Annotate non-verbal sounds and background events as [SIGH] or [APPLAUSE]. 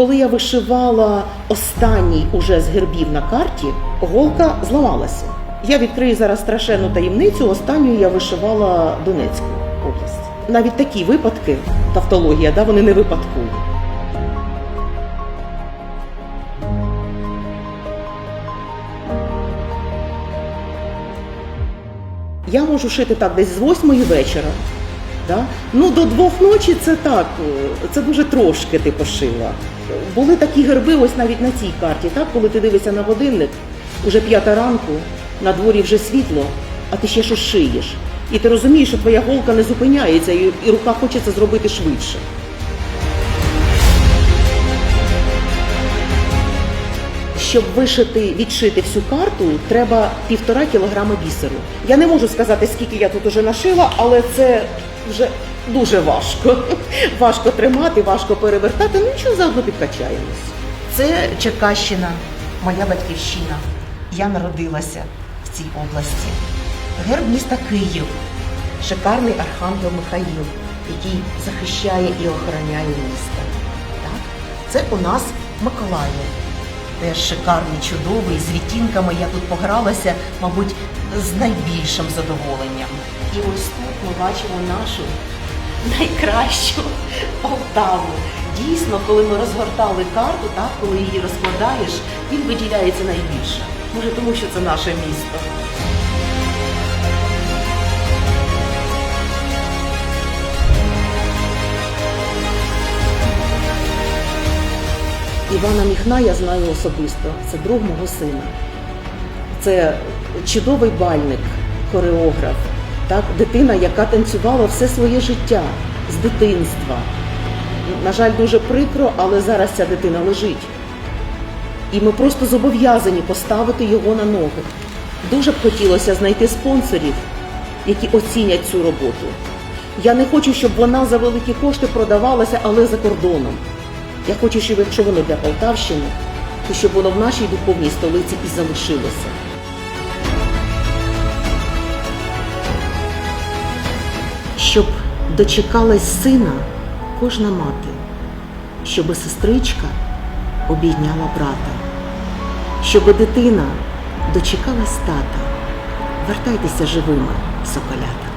Коли я вишивала останній уже з гербів на карті, голка зламалася. Я відкрию зараз страшенну таємницю. Останню я вишивала Донецьку область. Навіть такі випадки, тавтологія, да, вони не випадкові. Я можу шити так десь з восьмої вечора. Да? Ну, до двох ночі це так, е, це дуже трошки ти пошила. Були такі герби, ось навіть на цій карті, так? коли ти дивишся на годинник, уже п'ята ранку, на дворі вже світло, а ти ще щось шиєш. І ти розумієш, що твоя голка не зупиняється, і рука хочеться зробити швидше. Щоб вишити, відшити всю карту, треба півтора кілограма бісеру. Я не можу сказати, скільки я тут уже нашила, але це вже дуже важко. [LAUGHS] Важко тримати, важко перевертати. Ну нічого заодно підкачаємось. Це Черкащина, моя батьківщина. Я народилася в цій області. Герб міста Київ, шикарний архангел Михаїл, який захищає і охороняє місто. Так? Це у нас Миколаїв теж шикарний, чудовий, з відтінками. Я тут погралася, мабуть, з найбільшим задоволенням. І ось тут ми бачимо нашу найкращу Полтаву. Дійсно, коли ми розгортали карту, так, коли її розкладаєш, він виділяється найбільше. Може, тому що це наше місто. Івана Міхна я знаю особисто. Це друг мого сина. Це чудовий бальник, хореограф, так? дитина, яка танцювала все своє життя з дитинства. На жаль, дуже прикро, але зараз ця дитина лежить. І ми просто зобов'язані поставити його на ноги. Дуже б хотілося знайти спонсорів, які оцінять цю роботу. Я не хочу, щоб вона за великі кошти продавалася, але за кордоном. Я хочу, щоб якщо воно для Полтавщини, то щоб воно в нашій духовній столиці і залишилося. Щоб дочекалась сина кожна мати, щоб сестричка обійняла брата, щоб дитина дочекалась тата. Вертайтеся живими, соколята.